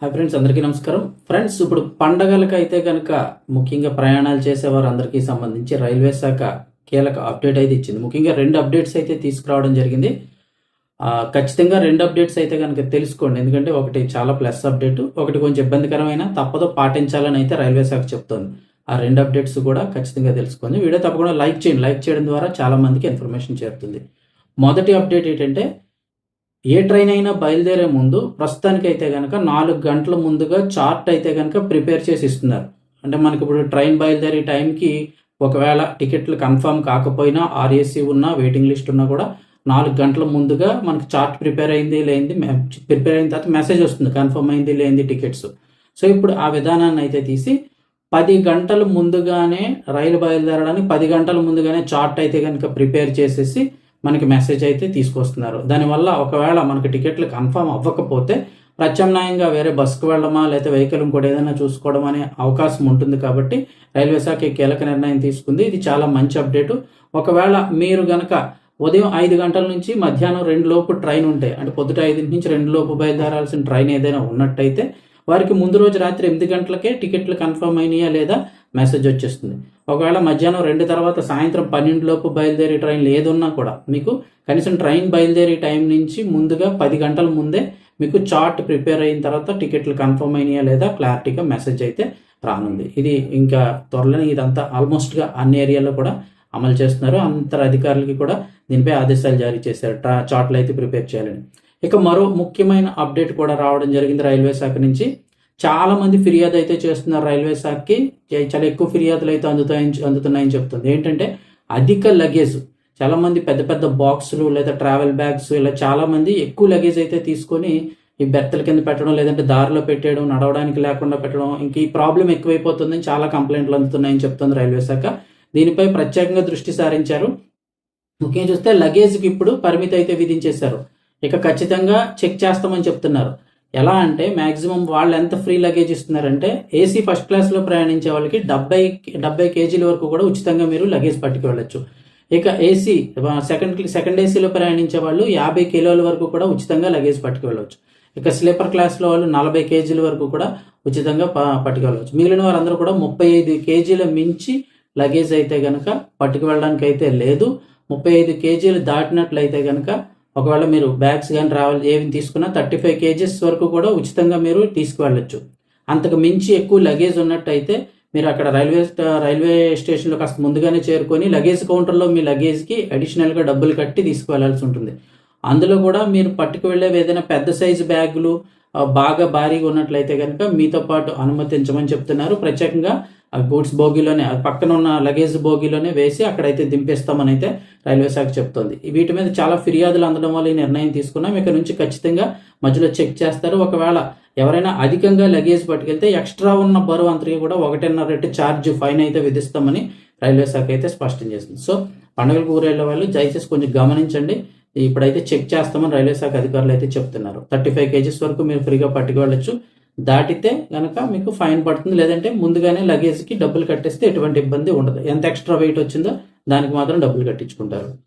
Hi friends అందరికీ నమస్కారం. Friends ఇప్పుడు పండగలకు అయితే కనుక ముఖ్యంగా ప్రయాణాలు చేసేవారు అందరికీ సంబంధించి రైల్వే శాఖ కీలక అప్డేట్ అయితే ఇచ్చింది. ముఖ్యంగా రెండు అప్డేట్స్ అయితే తీసుకురావడం జరిగింది. ఖచ్చితంగా రెండు అప్డేట్స్ అయితే కనుక తెలుసుకోండి. ఎందుకంటే ఒకటి చాలా ప్లస్ అప్డేట్ ఒకటి కొంచెం ఇబ్బందికరమైన తప్పదో పాటించాలని అయితే రైల్వే శాఖ చెప్తోంది. ఆ రెండు అప్డేట్స్ కూడా ఖచ్చితంగా తెలుసుకోండి. వీడియో తప్పకుండా లైక్ చేయండి. లైక్ చేయడం ద్వారా చాలా మందికి ఇన్ఫర్మేషన్ చేరుతుంది. మొదటి అప్డేట్ ఏంటంటే ఏ ట్రైన్ అయినా బయలుదేరే ముందు ప్రస్తుతానికి అయితే కనుక నాలుగు గంటల ముందుగా చార్ట్ అయితే కనుక ప్రిపేర్ చేసి ఇస్తున్నారు. అంటే మనకి ఇప్పుడు ట్రైన్ బయలుదేరే టైంకి ఒకవేళ టికెట్లు కన్ఫర్మ్ కాకపోయినా ఆర్ఏసీ ఉన్నా వెయిటింగ్ లిస్ట్ ఉన్నా కూడా నాలుగు గంటల ముందుగా మనకి చార్ట్ ప్రిపేర్ అయింది లేనిది ప్రిపేర్ అయిన తర్వాత మెసేజ్ వస్తుంది కన్ఫర్మ్ అయింది లేనిది టికెట్స్. సో ఇప్పుడు ఆ విధానాన్ని అయితే తీసి పది గంటల ముందుగానే రైలు బయలుదేరడానికి పది గంటల ముందుగానే చార్ట్ అయితే కనుక ప్రిపేర్ చేసేసి మనకి మెసేజ్ అయితే తీసుకొస్తున్నారు. దానివల్ల ఒకవేళ మనకి టికెట్లు కన్ఫర్మ్ అవ్వకపోతే ప్రత్యామ్నాయంగా వేరే బస్సుకు వెళ్ళడమా లేదా వెహికల్ ఇంకోటి ఏదైనా చూసుకోవడం అనే అవకాశం ఉంటుంది కాబట్టి రైల్వే శాఖ కీలక నిర్ణయం తీసుకుంది. ఇది చాలా మంచి అప్డేట్ ఒకవేళ మీరు గనక ఉదయం ఐదు గంటల నుంచి మధ్యాహ్నం రెండు లోపు ట్రైన్ ఉంటే అంటే పొద్దుట ఐదు నుంచి రెండు లోపు బయలుదేరాల్సిన ట్రైన్ ఏదైనా ఉన్నట్టయితే వారికి ముందు రోజు రాత్రి ఎనిమిది గంటలకే టికెట్లు కన్ఫర్మ్ అయినాయా లేదా మెసేజ్ వచ్చేస్తుంది. ఒకవేళ మధ్యాహ్నం రెండు తర్వాత సాయంత్రం పన్నెండు లోపు బయలుదేరే ట్రైన్లు ఏదున్నా కూడా మీకు కనీసం ట్రైన్ బయలుదేరే టైం నుంచి ముందుగా పది గంటల ముందే మీకు చార్ట్ ప్రిపేర్ అయిన తర్వాత టికెట్లు కన్ఫర్మ్ అయినాయా లేదా క్లారిటీగా మెసేజ్ అయితే రానుంది. ఇది ఇంకా త్వరలోనే ఇదంతా ఆల్మోస్ట్గా అన్ని ఏరియాలో కూడా అమలు చేస్తున్నారు. అంతర అధికారులకి కూడా దీనిపై ఆదేశాలు జారీ చేశారు. ట్రా చార్ట్లు అయితే ప్రిపేర్ చేయాలని. ఇక మరో ముఖ్యమైన అప్డేట్ కూడా రావడం జరిగింది రైల్వే శాఖ నుంచి. చాలా మంది ఫిర్యాదు అయితే చేస్తున్నారు రైల్వే శాఖకి. చాలా ఎక్కువ ఫిర్యాదులు అయితే అందుతాయని అందుతున్నాయని చెప్తుంది. ఏంటంటే అధిక లగేజ్ చాలా మంది పెద్ద పెద్ద బాక్సులు లేదా ట్రావెల్ బ్యాగ్స్ ఇలా చాలా మంది ఎక్కువ లగేజ్ అయితే తీసుకొని ఈ బెర్తల కింద పెట్టడం లేదంటే దారిలో పెట్టేయడం నడవడానికి లేకుండా పెట్టడం ఇంక ఈ ప్రాబ్లం ఎక్కువైపోతుందని చాలా కంప్లైంట్లు అందుతున్నాయని చెప్తుంది రైల్వే శాఖ. దీనిపై ప్రత్యేకంగా దృష్టి సారించారు. ముఖ్యంగా చూస్తే లగేజ్కి ఇప్పుడు పరిమితి అయితే విధించేశారు. ఇక ఖచ్చితంగా చెక్ చేస్తామని చెప్తున్నారు. ఎలా అంటే మ్యాక్సిమం వాళ్ళు ఎంత ఫ్రీ లగేజ్ ఇస్తున్నారంటే ఏసీ ఫస్ట్ క్లాస్లో ప్రయాణించే వాళ్ళకి డెబ్బై డెబ్బై కేజీల వరకు కూడా ఉచితంగా మీరు లగేజ్ పట్టుకు వెళ్ళొచ్చు ఇక ఏసీ సెకండ్ సెకండ్ ఏసీలో ప్రయాణించే వాళ్ళు యాభై కిలోల వరకు కూడా ఉచితంగా లగేజ్ పట్టుకువెళ్ళవచ్చు ఇక స్లీపర్ క్లాస్లో వాళ్ళు నలభై కేజీల వరకు కూడా ఉచితంగా ప- మిగిలిన వారందరూ కూడా ముప్పై ఐదు కేజీల మించి లగేజ్ అయితే కనుక పట్టుకు వెళ్ళడానికి అయితే లేదు. ముప్పై ఐదు కేజీలు దాటినట్లయితే కనుక ఒకవేళ మీరు బ్యాగ్స్ కానీ ట్రావెల్ ఏమి తీసుకున్నా థర్టీ ఫైవ్ కేజెస్ వరకు కూడా ఉచితంగా మీరు తీసుకువెళ్ళచ్చు. అంతకు మించి ఎక్కువ లగేజ్ ఉన్నట్టయితే మీరు అక్కడ రైల్వే రైల్వే స్టేషన్లో కాస్త ముందుగానే చేరుకొని లగేజ్ కౌంటర్లో మీ లగేజ్కి అడిషనల్గా డబ్బులు కట్టి తీసుకువెళ్ళాల్సి ఉంటుంది. అందులో కూడా మీరు పట్టుకు వెళ్ళే ఏదైనా పెద్ద సైజు బ్యాగులు బాగా భారీగా ఉన్నట్లయితే కనుక మీతో పాటు అనుమతించమని చెప్తున్నారు. ప్రత్యేకంగా ఆ గూడ్స్ బోగిలోనే పక్కన ఉన్న లగేజ్ బోగీలోనే వేసి అక్కడైతే దింపేస్తామని అయితే రైల్వే శాఖ చెప్తోంది. వీటి మీద చాలా ఫిర్యాదులు అందడం వల్ల ఈ నిర్ణయం తీసుకున్నాం. ఇక నుంచి ఖచ్చితంగా మధ్యలో చెక్ చేస్తారు. ఒకవేళ ఎవరైనా అధికంగా లగేజ్ పట్టుకెళ్తే ఎక్స్ట్రా ఉన్న బరువు అంతకి కూడా ఒకటిన్నర రెట్టు ఛార్జ్ ఫైన్ అయితే విధిస్తామని రైల్వే శాఖ అయితే స్పష్టం చేసింది. సో పండుగలకు ఊరేళ్ళ వాళ్ళు దయచేసి కొంచెం గమనించండి. ఇప్పుడైతే చెక్ చేస్తామని రైల్వే శాఖ అధికారులు అయితే చెప్తున్నారు. థర్టీ ఫైవ్ కేజీస్ వరకు మీరు ఫ్రీగా పట్టుకు వెళ్ళొచ్చు దాటితే కనుక మీకు ఫైన్ పడుతుంది. లేదంటే ముందుగానే లగేజ్కి డబ్బులు కట్టేస్తే ఎటువంటి ఇబ్బంది ఉండదు. ఎంత ఎక్స్ట్రా వెయిట్ వచ్చిందో దానికి మాత్రం డబ్బులు కట్టించుకుంటారు.